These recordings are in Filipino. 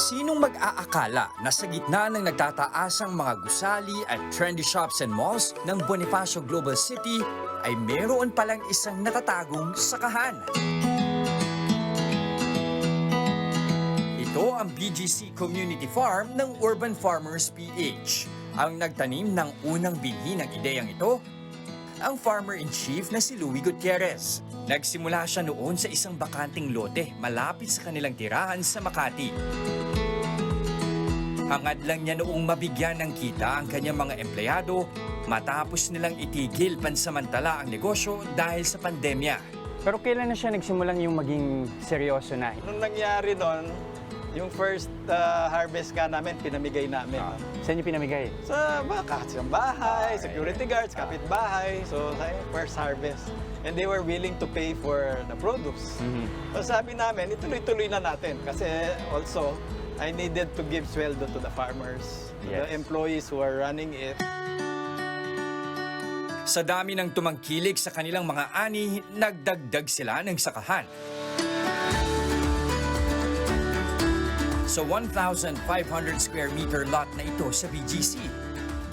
Sinong mag-aakala na sa gitna ng nagtataasang mga gusali at trendy shops and malls ng Bonifacio Global City ay meron palang isang natatagong sakahan? Ito ang BGC Community Farm ng Urban Farmers PH. Ang nagtanim ng unang binhi ng ideyang ito, ang farmer-in-chief na si Louie Gutierrez. Nagsimula siya noon sa isang bakanting lote malapit sa kanilang tirahan sa Makati. Hangad lang niya noong mabigyan ng kita ang kanyang mga empleyado matapos nilang itigil pansamantala ang negosyo dahil sa pandemya. Pero kailan na siya nagsimulang yung maging seryoso na? Nung nangyari doon, yung first uh, harvest ka namin, pinamigay namin. Ah, saan niyo pinamigay? Sa baka, sa bahay, security guards, kapitbahay. So, sa first harvest. And they were willing to pay for the produce. Mhm. So sabi namin, ituloy-tuloy na natin. Kasi also, I needed to give sweldo to the farmers, to the Yes. employees who are running it. Sa dami ng tumangkilik sa kanilang mga ani, nagdagdag sila ng sakahan. Sa 1,500 square meter lot na ito sa BGC,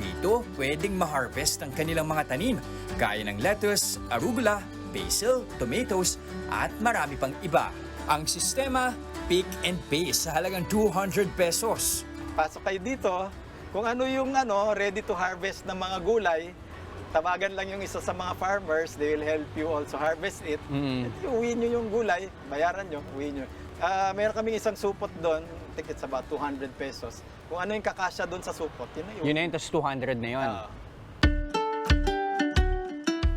dito pwedeng ma-harvest ang kanilang mga tanim gaya ng lettuce, arugula, basil, tomatoes at marami pang iba. Ang sistema, pick and pay sa halagang 200 pesos. Pasok kayo dito, kung ano yung ano, ready to harvest ng mga gulay, tawagan lang yung isa sa mga farmers, they will help you also harvest it. Mhm. At uwi nyo yung gulay, bayaran nyo, uwi nyo. Ah, meron kaming isang supot doon, It's about 200 pesos. Kung ano yung kakasya doon sa supot, yun na yun. Yun na yun, tapos 200 na yun. Ah.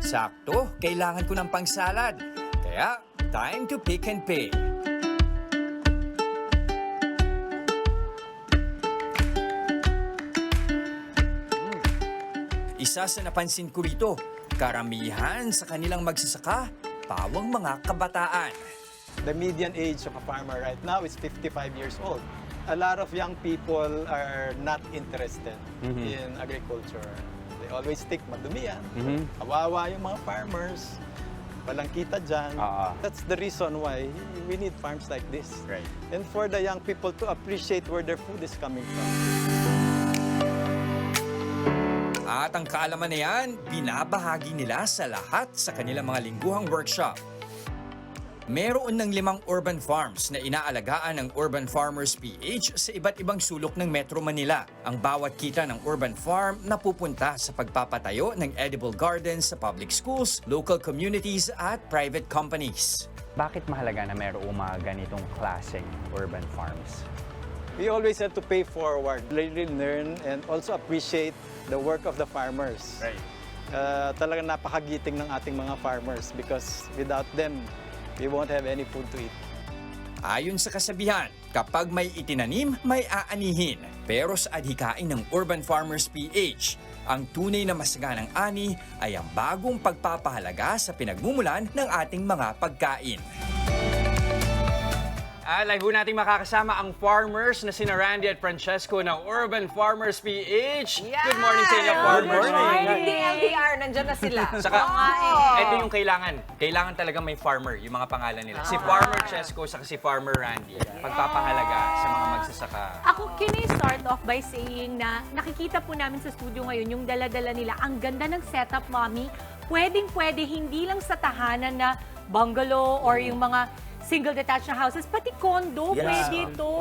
Sakto, kailangan ko ng pangsalad. Kaya, time to pick and pay. Isa sa napansin ko rito, karamihan sa kanilang magsasaka, pawang mga kabataan. The median age of a farmer right now is 55 years old. A lot of young people are not interested Mhm. in agriculture. They always think madumi yan. Mhm. Kawawa yung mga farmers. Walang kita dyan. Ah. That's the reason why we need farms like this. Right. And for the young people to appreciate where their food is coming from. At ang kaalaman na yan, binabahagi nila sa lahat sa kanilang mga lingguhang workshop. Meron ng limang urban farms na inaalagaan ng Urban Farmers PH sa iba't ibang sulok ng Metro Manila. Ang bawat kita ng urban farm napupunta sa pagpapatayo ng edible gardens sa public schools, local communities at private companies. Bakit mahalaga na mayroong mga ganitong klaseng urban farms? We always have to pay forward, really learn, and also appreciate the work of the farmers. Right. Uh, talagang napakagiting ng ating mga farmers because without them, we won't have any food to eat. Ayon sa kasabihan, kapag may itinanim, may aanihin. Pero sa adhikain ng Urban Farmers PH, ang tunay na masaganang ani ay ang bagong pagpapahalaga sa pinagmumulan ng ating mga pagkain. Ah, live po nating makakasama ang farmers na sina Randy at Francesco ng Urban Farmers PH. Good morning sa inyo, Good farmers. morning, DLDR. Nandiyan na sila. Saka, eh. ito yung kailangan. Kailangan talaga may farmer, yung mga pangalan nila. Si Farmer Chesco, saka si Farmer Randy. Pagpapahalaga sa mga magsasaka. Ako, can I start off by saying na nakikita po namin sa studio ngayon yung dala-dala nila. Ang ganda ng setup, mommy. Pwedeng-pwede, hindi lang sa tahanan na bungalow or yung mga single detached na houses, pati condo, Yes. pwede to.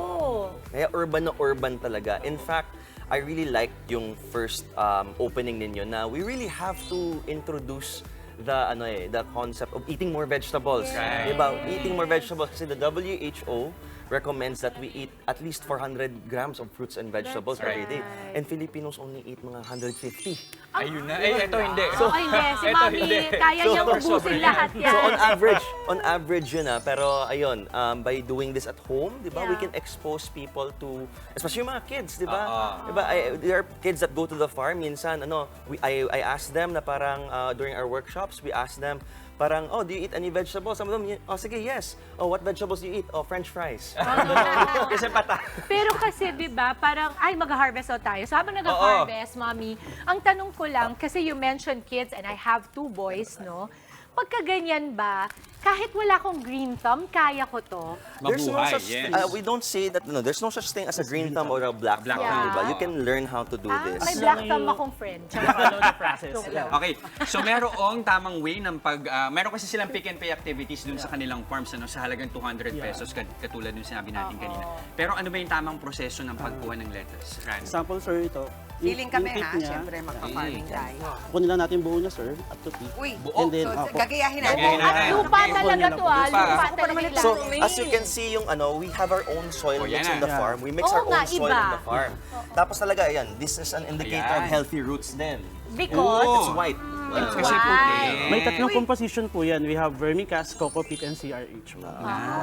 Kaya urban na urban talaga. In fact, I really liked yung first um, opening ninyo na we really have to introduce the ano eh, the concept of eating more vegetables. Right. Diba? Eating more vegetables kasi the WHO recommends that we eat at least 400 grams of fruits and vegetables That's every day. right. And Filipinos only eat mga 150. Ayun na. Eh, ito hindi. So, ay, hindi. Si Ito mami, hindi. kaya So, niyang sobra ubusin lahat yan. So on average, on average yun ah. Pero ayun, um, by doing this at home, di ba, we Yeah. can expose people to, especially yung mga kids, di ba? Oo. Di ba, I- there are kids that go to the farm, minsan, ano, we, I, I ask them na parang uh, during our workshops, we ask them, parang, oh, do you eat any vegetables? Some of them, oh, sige, yes. Oh, what vegetables do you eat? Oh, french fries. Kasi pata. Pero kasi, di ba, parang, ay, mag-harvest daw tayo. So, habang nag-harvest, mami, ang tanong ko lang, kasi you mentioned kids, and I have two boys, no? Pagka ganyan ba, kahit wala akong green thumb, kaya ko to? There's no Mabuhay, such yes. uh, we don't say that no there's no such thing as a green thumb or a black, Black thumb, thumb. diba? You can learn how to do Ah, this. may black thumb akong friend. Follow the process. Okay, so merong tamang way ng pag, ah, meron kasi silang pick and pay activities dun sa kanilang farms ano, sa halagang 200 pesos, kat- katulad dun sinabi natin kanina. Pero ano ba yung tamang proseso ng pagkuha ng lettuce, Randy? Example, sir, ito. Feeling kami ha, siyempre magpa-farming tayo. Kunin lang natin buo niya, sir, up to tip. Uy, Buo? And then, so opo. gagayahin natin. Gagayahin At natin. lupa talaga to ah. Lupa. Lupa talaga So, as you can see, yung ano, we have our own soil Oh, mix yan in the farm. We mix our own soil in the farm. Tapos talaga, ayan, this is an indicator of healthy roots din. Because, Oo. It's white. It's kasi puti. May tatlong composition po yan. We have vermicast, coco peat, and CRH. po.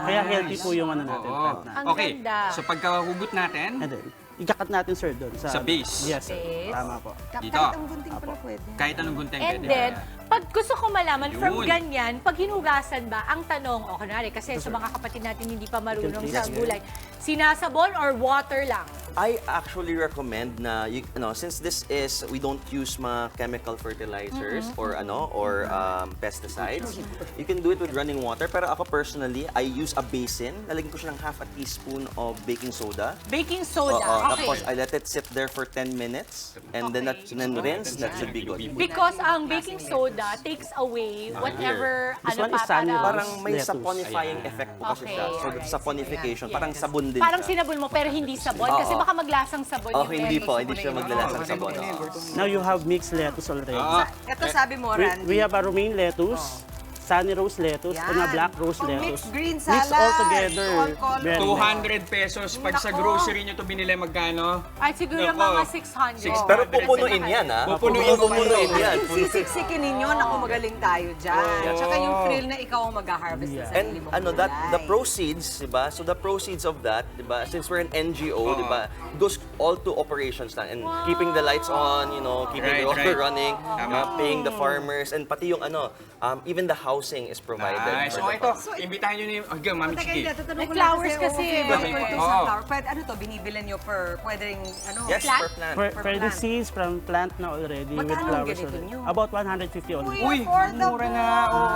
Kaya healthy po yung ano natin, natin. Ang Okay, ganda. so pagkahugot natin, And then, ikakat natin, sir, doon. Sa, Sa base. Yes, sir. Base. Tama po. Dito. Kahit ang gunting pala pwede. kahit anong gunting And pwede. then, pag gusto ko malaman from Yun. ganyan, pag hinugasan ba, ang tanong, o kunwari, kasi sa mga kapatid natin hindi pa marunong sa Yes. gulay, sinasabon or water lang? I actually recommend na you, ano, since this is we don't use mga chemical fertilizers or ano or um, pesticides. You can do it with running water pero ako personally I use a basin. Lalagyan ko siya ng half a teaspoon of baking soda. Baking soda. Oo, okay. Tapos I let it sit there for 10 minutes and then Okay. then rinse that should be good. Because ang baking soda takes away whatever This ano one pa is sunny Parang may Lettuce. saponifying effect po kasi siya. Okay. So Alright. saponification, parang sabon din parang siya. sinabon mo pero hindi sabon kasi baka maglasang sabon Oh, hindi po, hindi siya maglalasang sabon. Now you have mixed lettuce already. Ito sabi mo, We, Randy. we have a romaine lettuce, sunny rose lettuce, and a Yan. black rose Pang lettuce. mixed green Mix salad. all together. All color. Very nice. 200 pesos. Pag sa Nako. grocery nyo to binili, magkano? Ay, siguro Nako. mga 600. Six- Pero pupunuin yan, ha? Pupunuin mo Pupunuin pa yan. Sisiksikin ninyo, naku magaling tayo dyan. Tsaka yung thrill na ikaw ang mag-harvest ng sarili And mong ano that the proceeds, 'di ba? So the proceeds of that, 'di ba? Since we're an NGO, 'di ba? Goes all to operations lang and keeping the lights on, you know, keeping Right, the water right. running, Tama. uh, paying the farmers and pati yung ano, um, even the housing is provided. Nice. for O the ito, farm. imbitahan nyo na yung... Okay, Mami Teka, Chiki. May flowers kasi. okay, May Oo. flower. Pwede, ano to, binibilan nyo per, pwedeng, ano? Yes, Plant? per plant. For, Per for the plant. seeds from plant na already with Magkano ang flowers ganito already. nyo? About 150 only. Uy, mura na. Oo.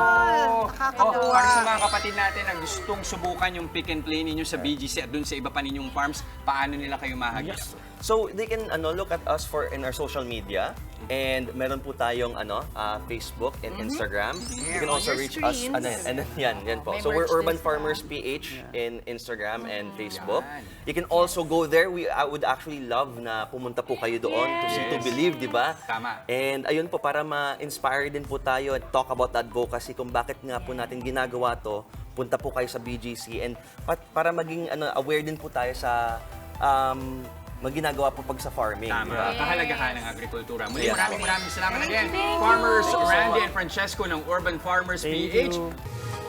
Nakakatuwa. Oh, para sa mga kapatid natin na gustong subukan yung pick and play ninyo sa BGC at dun sa iba pa ninyong farms, paano nila kayo mahagip? So they can ano look at us for in our social media and meron po tayong ano ah, Facebook and Instagram. You can also your reach us screens. ano, and then yan yan po. May So we're merch Urban din Farmers PH in Instagram and Facebook. Yan. You can also go there. We I would actually love na pumunta po kayo doon to see to Yes. believe, di ba? Tama. And ayun po para ma-inspire din po tayo at talk about advocacy kung bakit nga po natin ginagawa to. Punta po kayo sa BGC and pat, para maging ano aware din po tayo sa um, maginagawa po pag sa farming. Tama. ba? Kahalagahan ng agrikultura. Muli, Yes. maraming maraming salamat again. Farmers. Randy and Francesco ng Urban Farmers Thank PH. you.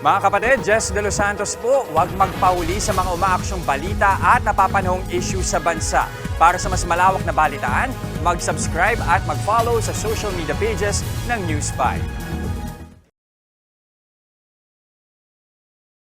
Mga kapatid, Jess De Los Santos po, huwag magpauli sa mga umaaksyong balita at napapanahong issue sa bansa. Para sa mas malawak na balitaan, mag-subscribe at mag-follow sa social media pages ng News 5.